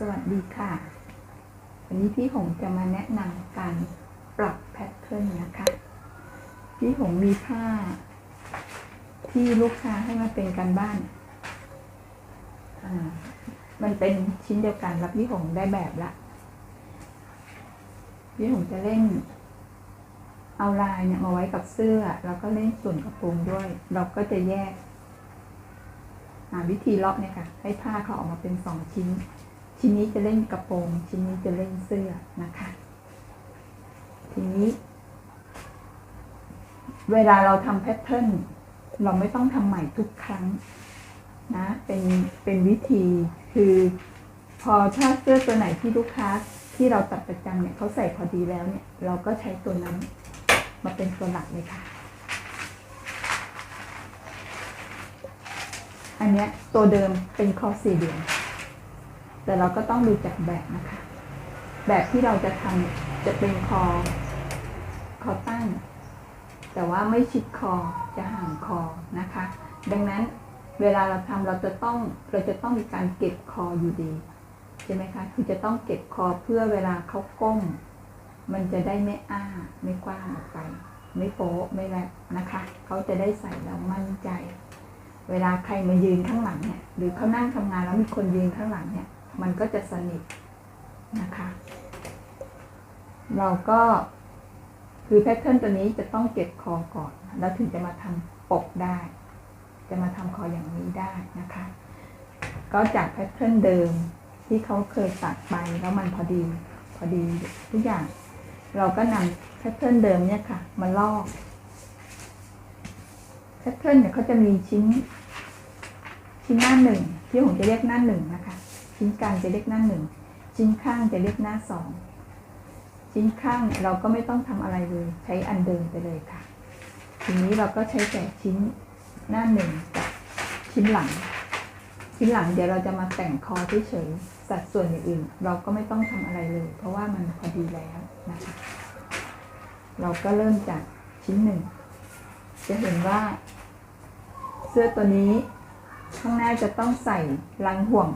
สวัสดีค่ะ วันนี้พี่หงจะมาแนะนำการปรับแพทเทิร์นนะคะ พี่หงมีผ้า ที่ลูกค้าให้มาเป็นการบ้าน มันเป็นชิ้นเดียวกันแล้วพี่หงได้แบบละ พี่หงจะเล่น เอาลายเนี่ยมาไว้กับเสื้อ แล้วก็เล่นส่วนกระโปรงด้วย เราก็จะแยกวิธีเลาะเนี่ยค่ะ ให้ผ้าเขาออกมาเป็นสองชิ้น ชิ้นนี้จะเล่นกระโปรง ชิ้นนี้จะเล่นเสื้อนะคะ ทีนี้ เวลาเราทำแพทเทิร์นเราไม่ต้องทำใหม่ทุกครั้งนะเป็นเป็นวิธีคือพอถ้าเสื้อตัวไหนที่ลูกค้าที่เราตัดประจำเนี่ยเขาใส่พอดีแล้วเนี่ย เราก็ใช้ตัวนั้นมาเป็นตัวหลักเลยค่ะ อันเนี้ยตัวเดิมเป็นคอสี่เหลี่ยม แต่เราก็ต้องดูจากแบบนะคะ แบบที่เราจะทำจะเป็นคอ คอตั้ง แต่ว่าไม่ชิดคอจะห่างคอนะคะ ดังนั้นเวลาเราทำเราจะต้องเราจะต้องมีการเก็บคออยู่ดีใช่ไหมคะ คือจะต้องเก็บคอเพื่อเวลาเขาก้ม มันจะได้ไม่อ้าไม่กว้างออกไป ไม่โป๊ะไม่แลบนะคะ เขาจะได้ใส่แล้วมั่นใจ เวลาใครมายืนข้างหลังเนี่ย หรือเขานั่งทำงานแล้วมีคนยืนข้างหลังเนี่ย มันก็จะสนิทนะคะ เราก็คือแพทเทิร์นตัวนี้จะต้องเก็บคอก่อน แล้วถึงจะมาทำปกได้ จะมาทำคออย่างนี้ได้นะคะ ก็จากแพทเทิร์นเดิมที่เขาเคยตัดไปแล้วมันพอดีพอดีทุกอย่าง เราก็นำแพทเทิร์นเดิมเนี่ยค่ะ มาลอกแพทเทิร์นเนี่ยเขาจะมีชิ้น ชิ้นหน้าหนึ่งที่ผมจะเรียกหน้าหนึ่งนะคะ ชิ้นกลางจะเรียกหน้าหนึ่งชิ้นข้างจะเรียกหน้าสองชิ้นข้างเราก็ไม่ต้องทำอะไรเลย ใช้อันเดิมไปเลยค่ะ ทีนี้เราก็ใช้แต่ชิ้นหน้าหนึ่งกับชิ้นหลัง ชิ้นหลังเดี๋ยวเราจะมาแต่งคอเฉยๆสัดส่วนอื่นๆเราก็ไม่ต้องทำอะไรเลย เพราะว่ามันพอดีแล้วนะคะ เราก็เริ่มจากชิ้นหนึ่งจะเห็นว่า เสื้อตัวนี้ข้างหน้าจะต้องใส่รังห่วง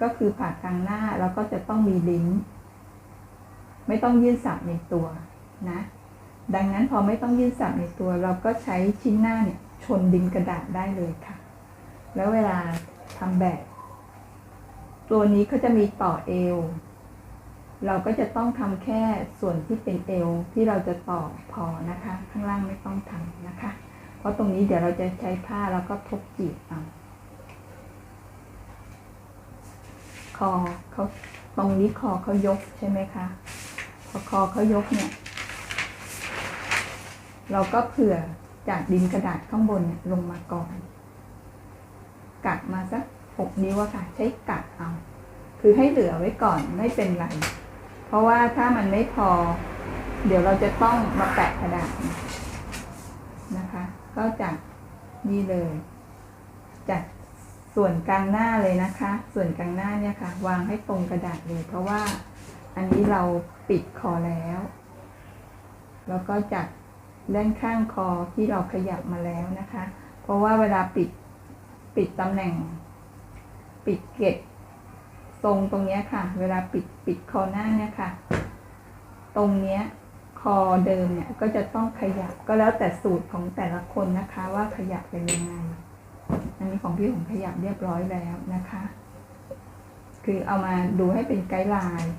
ก็คือผ่ากลางหน้าแล้วก็จะต้องมีลิ้น ไม่ต้องยื่นสับในตัวนะ ดังนั้นพอไม่ต้องยื่นสับในตัว เราก็ใช้ชิ้นหน้าเนี่ยชนดินกระดาษได้เลยค่ะ แล้วเวลาทำแบบ ตัวนี้เขาจะมีต่อเอว เราก็จะต้องทำแค่ส่วนที่เป็นเอวที่เราจะต่อพอนะคะ ข้างล่างไม่ต้องทำนะคะ เพราะตรงนี้เดี๋ยวเราจะใช้ผ้าแล้วก็ทบจีบเอา คอเขาตรงนี้คอเขายกใช่ไหมคะพอคอเขายกเนี่ย เราก็เผื่อจากดินกระดาษข้างบนเนี่ยลงมาก่อนกัดมาสักหกนิ้วค่ะ ใช้กัดเอา คือให้เหลือไว้ก่อนไม่เป็นไร เพราะว่าถ้ามันไม่พอ เดี๋ยวเราจะต้องมาแปะกระดาษนะคะ ก็จากนี่เลย จาก ส่วนกลางหน้าเลยนะคะ ส่วนกลางหน้าเนี่ยค่ะ วางให้ตรงกระดาษเลย เพราะว่าอันนี้เราปิดคอแล้ว แล้วก็จากด้านข้างคอที่เราขยับมาแล้วนะคะ เพราะว่าเวลาปิดปิดตำแหน่ง ปิดเกล็ดทรงตรงเนี้ยค่ะ เวลาปิดปิดคอหน้าเนี่ยค่ะ ตรงเนี้ยคอเดิมเนี่ยก็จะต้องขยับก็แล้วแต่สูตรของแต่ละคนนะคะว่าขยับเป็นยังไง นนี้ของพี่ผมขยับเรียบร้อยแล้วนะคะ คือเอามาดูให้เป็นไกด์ไลน์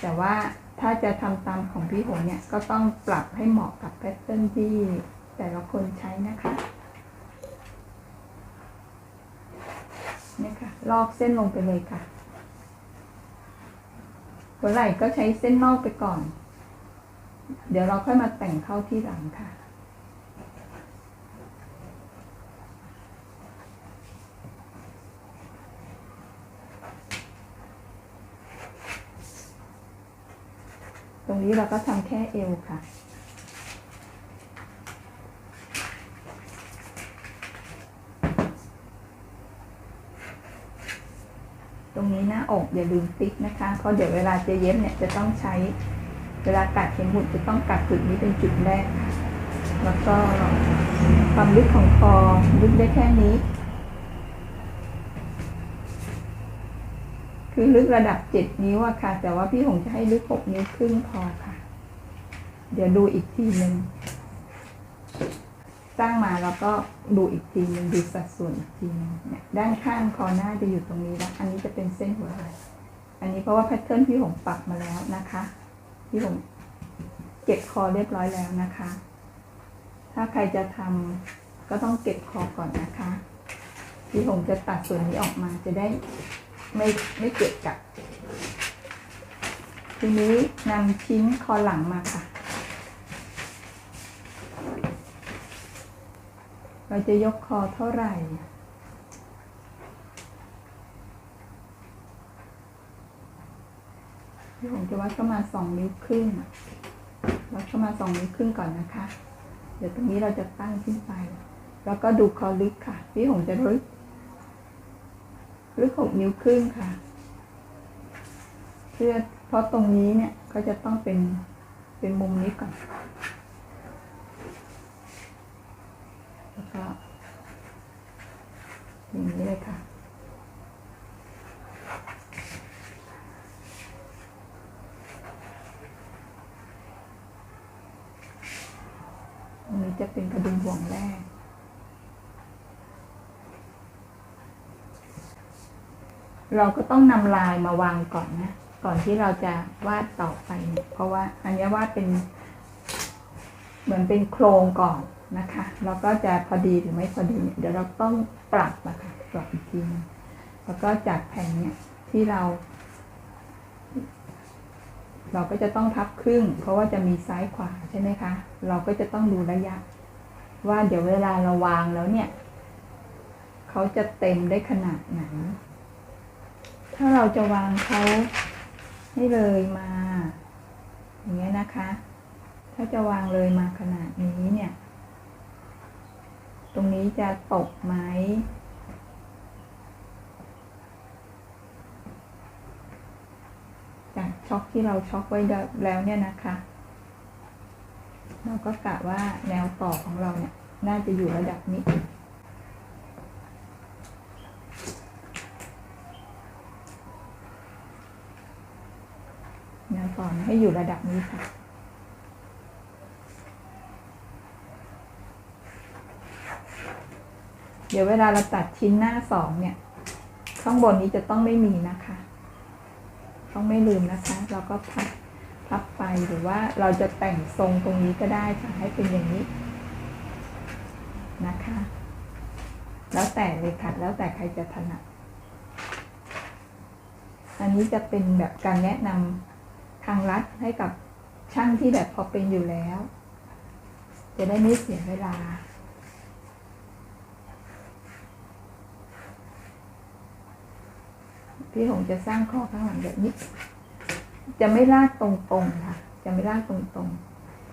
แต่ว่าถ้าจะทำตามของพี่หงเนี่ยก็ต้องปรับให้เหมาะกับแพทเทิร์นที่แต่ละคนใช้นะคะนี่ค่ะลอกเส้นลงไปเลยค่ะหัวไหล่ก็ใช้เส้นนอกไปก่อน เดี๋ยวเราค่อยมาแต่งเข้าที่หลังค่ะ ตรงนี้เราก็ทำแค่เอวค่ะ ตรงนี้หน้าอกอย่าลืมติ๊กนะคะ เพราะเดี๋ยวเวลาจะเย็บเนี่ยจะต้องใช้ เวลากัดเข็มหมุดจะต้องกัดจุดนี้เป็นจุดแรก แล้วก็ความลึกของคอลึกได้แค่นี้ คือลึกระดับเจ็ดนิ้วอะค่ะ แต่ว่าพี่หงจะให้ลึกหกนิ้วครึ่งพอค่ะ เดี๋ยวดูอีกทีหนึ่งสร้างมาแล้วก็ดูอีกทีหนึ่งดูสัดส่วนอีกทีหนึงเนี่ยด้านข้างคอหน้าจะอยู่ตรงนี้แล้วอันนี้จะเป็นเส้นหัวไหล่อันนี้เพราะว่าแพทเทิร์นพี่หงปรับมาแล้วนะคะพี่หงเก็บคอเรียบร้อยแล้วนะคะ ถ้าใครจะทำก็ต้องเก็บคอก่อนนะคะพี่หงจะตัดส่วนนี้ออกมาจะได้ ไม่ไม่เกะกะทีนี้นำชิ้นคอหลังมาค่ะ เราจะยกคอเท่าไหร่พี่ผมจะวัดประมาสองนิ้วครึ่งวัดประมาสองนิ้วครึ่งก่อนนะคะ เดี๋ยวตรงนี้เราจะตั้งขึ้นไป แล้วก็ดูคอลึกค่ะพี่ผมจะลึก ลึกหกนิ้วครึ่งค่ะ เพื่อเพราะตรงนี้เนี่ยก็จะต้องเป็นเป็นมุมนี้ก่อน แล้วก็อย่างนี้เลยค่ะอันนี้จะเป็นกระดุมห่วงแรก เราก็ต้องนำลายมาวางก่อนนะ ก่อนที่เราจะวาดต่อไป เพราะว่าอันนี้วาดเป็น เหมือนเป็นโครงก่อนนะคะแล้วก็จะพอดีหรือไม่พอดีเนี่ยเดี๋ยวเราต้องปรับนะคะปรับอีกทีนึงแล้วก็จากแผ่นเนี่ยที่เรา เราก็จะต้องพับครึ่ง เพราะว่าจะมีซ้ายขวาใช่ไหมคะ เราก็จะต้องดูระยะ ว่าเดี๋ยวเวลาเราวางแล้วเนี่ย เขาจะเต็มได้ขนาดไหน ถ้าเราจะวางเขาให้เลยมา อย่างเงี้ยนะคะ ถ้าจะวางเลยมาขนาดนี้เนี่ย ตรงนี้จะตกไหมจากช็อกที่เราช็อกไว้แล้วเนี่ยนะคะ เราก็กะว่าแนวต่อของเราเนี่ย น่าจะอยู่ระดับนี้่อให้อยู่ระดับนี้ค่ะ เดี๋ยวเวลาเราตัดชิ้นหน้าสองเนี่ย ข้างบนนี้จะต้องไม่มีนะคะ ต้องไม่ลืมนะคะ เราก็พับพับไปหรือว่าเราจะแต่งทรงตรงนี้ก็ได้ค่ะให้เป็นอย่างนี้นะคะ แล้วแต่เลยค่ะ แล้วแต่ใครจะถนัดอันนี้จะเป็นแบบการแนะนำ ทางลัดให้กับช่างที่แบบพอเป็นอยู่แล้ว จะได้ไม่เสียเวลา พี่หงจะสร้างข้อข้างหลังแบบนี้ จะไม่ลากตรงๆค่ะ จะไม่ลากตรง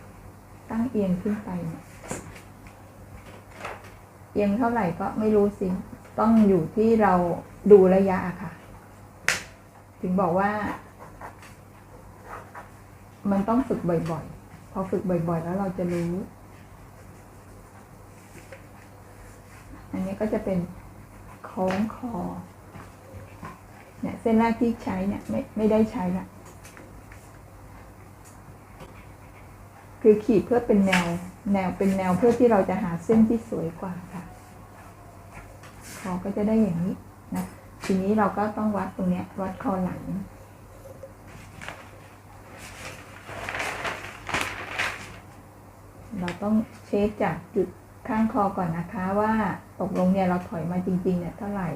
ๆ ตั้งเอียงขึ้นไปเนี่ยเอียงเท่าไหร่ก็ไม่รู้สิ ต้องอยู่ที่เราดูระยะค่ะ ถึงบอกว่า มันต้องฝึกบ่อยๆ พอฝึกบ่อยๆ แล้วเราจะรู้ อันนี้ก็จะเป็นโค้งคอ เนี่ยเส้นแรกที่ใช้เนี่ยไม่ไม่ได้ใช้ละคือขีดเพื่อเป็นแนว แนวเป็นแนวเพื่อที่เราจะหาเส้นที่สวยกว่าค่ะคอก็จะได้อย่างนี้นะ ทีนี้เราก็ต้องวัดตรงเนี้ยวัดคอหลัง เราต้องเช็คจากจุดข้างคอก่อนนะคะว่าตกลงเนี่ยเราถอยมาจริงๆเนี่ยเท่าไหร่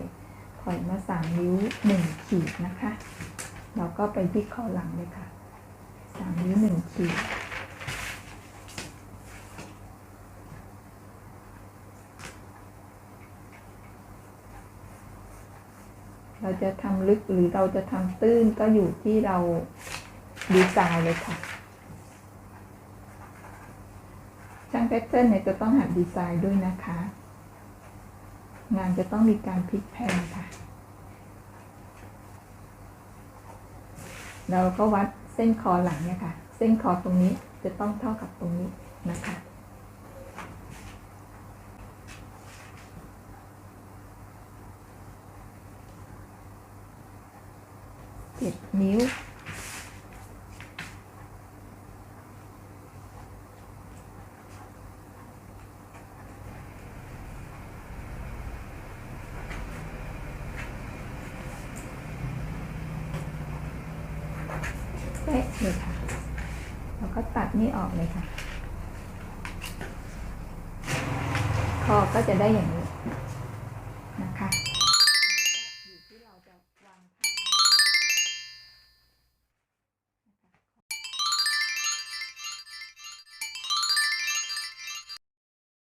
ถอยมาสามนิ้วหนึ่งขีดนะคะ เราก็ไปที่คอหลังเลยค่ะสามนิ้วหนึ่งขีด เราจะทำลึกหรือเราจะทำตื้นก็อยู่ที่เราดีไซน์เลยค่ะ ช่างแพ ทเทิร์นเนี่ยจะต้องหัดดีไซน์ด้วยนะคะ งานจะต้องมีการพลิกแพงค่ะ เราก็วัดเส้นคอหลังเนี่ยค่ะ เส้นคอตรงนี้จะต้องเท่ากับตรงนี้นะคะเจ็ดนิ้ว เป๊ะเลยค่ะ แล้วก็ตัดนี่ออกเลยค่ะ คอก็จะได้อย่างนี้นะคะ